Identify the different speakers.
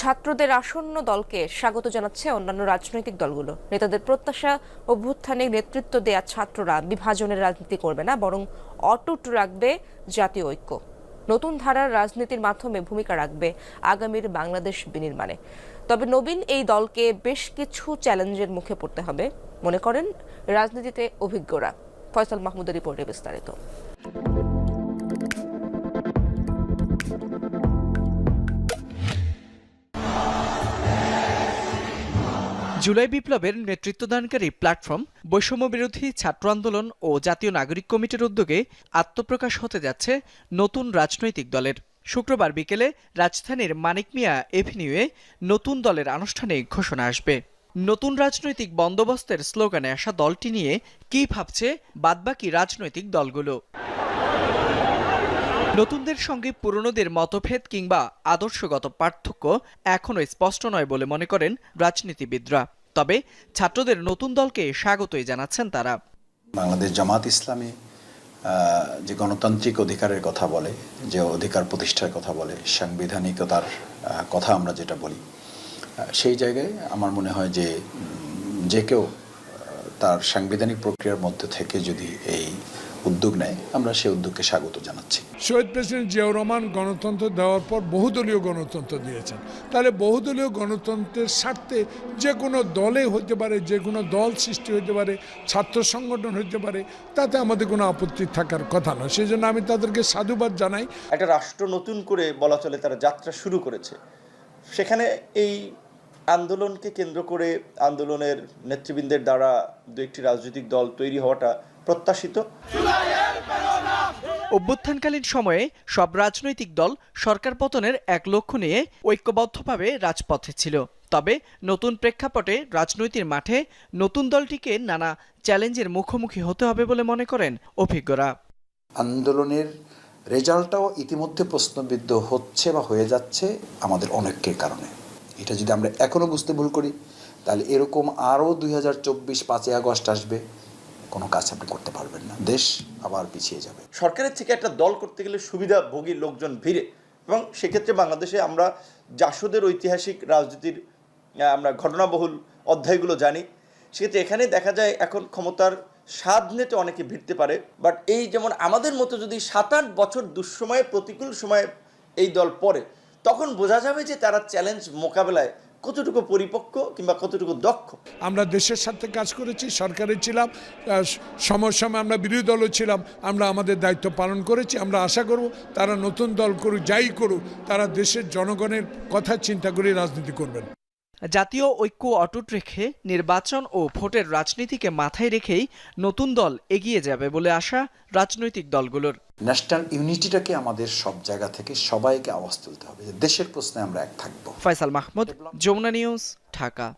Speaker 1: ছাত্রদের আসন্ন দলকে স্বাগত জানাচ্ছে অন্যান্য রাজনৈতিক দলগুলো। নেতাদের প্রত্যাশা অভ্যুত্থানে নেতৃত্ব দেয়া ছাত্ররা বিভাজনের রাজনীতি করবে না, বরং অটুট রাখবে জাতীয় ঐক্য। নতুন ধারার রাজনীতির মাধ্যমে ভূমিকা রাখবে আগামীর বাংলাদেশ বিনির্মাণে। তবে নবীন এই দলকে বেশ কিছু চ্যালেঞ্জের মুখে পড়তে হবে, মনে করেন রাজনীতিতে অভিজ্ঞরা। ফয়সাল মাহমুদের রিপোর্টে বিস্তারিত।
Speaker 2: জুলাই বিপ্লবের নেতৃত্বদানকারী প্ল্যাটফর্ম বৈষম্য বিরোধী ছাত্র আন্দোলন ও জাতীয় নাগরিক কমিটির উদ্যোগে আত্মপ্রকাশ হতে যাচ্ছে নতুন রাজনৈতিক দলের। শুক্রবার বিকেলে রাজধানীর মানিক মিয়া এভিনিউয়ে নতুন দলের আনুষ্ঠানিক ঘোষণা আসবে। নতুন রাজনৈতিক বন্দোবস্তের স্লোগানে আসা দলটি নিয়ে কী ভাবছে বাদবাকি রাজনৈতিক দলগুলো? নতুনদের সঙ্গে পুরনোদের মতভেদ কিংবা আদর্শগত পার্থক্য এখনও স্পষ্ট নয় বলে মনে করেন রাজনীতিবিদরা। তবে ছাত্রদের নতুন দলকে স্বাগতই জানাচ্ছেন তারা।
Speaker 3: বাংলাদেশ জামাত ইসলামী যে গণতান্ত্রিক অধিকারের কথা বলে, যে অধিকার প্রতিষ্ঠার কথা বলে, সাংবিধানিকতার কথা আমরা যেটা বলি সেই জায়গায় আমার মনে হয় যে যে কেউ তার সাংবিধানিক প্রক্রিয়ার মধ্যে থেকে যদি এই উদ্যোগ নেয়। আমরা সেই উদ্যোগকে স্বাগত জানাচ্ছি।
Speaker 4: শহীদ প্রেসিডেন্ট জিয়াউর রহমান গণতন্ত্র দেওয়ার পর বহুদলীয় গণতন্ত্র দিয়েছেন। তাহলে বহুদলীয় গণতন্ত্রের স্বার্থে যে কোনো দলে হতে পারে যে কোনো দল সৃষ্টি হতে পারে ছাত্র সংগঠন হতে পারে তাতে আমাদের কোনো আপত্তি থাকার কথা নয়। সেই জন্য আমি তাদেরকে সাধুবাদ জানাই।
Speaker 5: একটা রাষ্ট্র নতুন করে বলা চলে তারা যাত্রা শুরু করেছে। সেখানে এই আন্দোলনকে কেন্দ্র করে আন্দোলনের নেতৃবৃন্দের দ্বারা দু একটি রাজনৈতিক দল তৈরি হওয়াটা প্রত্যাশিত।
Speaker 2: অভ্যুত্থানকালীন সময়ে সব রাজনৈতিক দল সরকার পতনের এক লক্ষ্য নিয়ে ঐক্যবদ্ধভাবে রাজপথে ছিল। তবে নতুন প্রেক্ষাপটে রাজনৈতিক মাঠে নতুন দলটিকে নানা চ্যালেঞ্জের মুখোমুখি হতে হবে বলে মনে করেন অভিজ্ঞরা।
Speaker 3: আন্দোলনের রেজাল্টটাও ইতিমধ্যে প্রশ্নবিদ্ধ হচ্ছে বা হয়ে যাচ্ছে আমাদের অনেকের কারণে। এটা যদি আমরা এখনও বুঝতে ভুল করি, তাহলে এরকম আরও দুই হাজার চব্বিশ পাঁচই আগস্ট আসবে, কোনো কাজ আপনি করতে পারবেন না। দেশ আবার পিছিয়ে যাবে।
Speaker 5: সরকারের থেকে একটা দল করতে গেলে সুবিধা সুবিধাভোগী লোকজন ভিড়ে, এবং সেক্ষেত্রে বাংলাদেশে আমরা জাসদের ঐতিহাসিক রাজনীতির আমরা ঘটনাবহুল অধ্যায়গুলো জানি। সেক্ষেত্রে এখানে দেখা যায় এখন ক্ষমতার স্বাদ নিতে অনেকে ভিড়তে পারে, বাট এই যেমন আমাদের মতো যদি সাত আট বছর দুঃসময়ে, প্রতিকূল সময়ে এই দল পড়ে তখন বোঝা যাবে যে তারা চ্যালেঞ্জ মোকাবেলায় কতটুকু পরিপক্ক কিংবা কতটুকু দক্ষ।
Speaker 4: আমরা দেশের সাথে কাজ করেছি, সরকারে ছিলাম সময় সময় আমরা বিরোধী দলও ছিলাম, আমরা আমাদের দায়িত্ব পালন করেছি, আমরা আশা করব তারা নতুন দল করুক, যাই করুক, তারা দেশের জনগণের কথা চিন্তা করে রাজনীতি করবেন।
Speaker 2: জাতীয় ঐক্য অটুট রেখে নির্বাচন ও ভোটের রাজনীতিকে মাথায় রেখেই নতুন দল এগিয়ে যাবে বলে আশা রাজনৈতিক দলগুলোর।
Speaker 3: ন্যাশনাল ইউনিটিটাকে আমাদের সব জায়গা থেকে সবাইকে আওয়াজ তুলতে হবে দেশের প্রশ্নে আমরা এক থাকব।
Speaker 2: ফয়সাল মাহমুদ যমুনা নিউজ ঢাকা।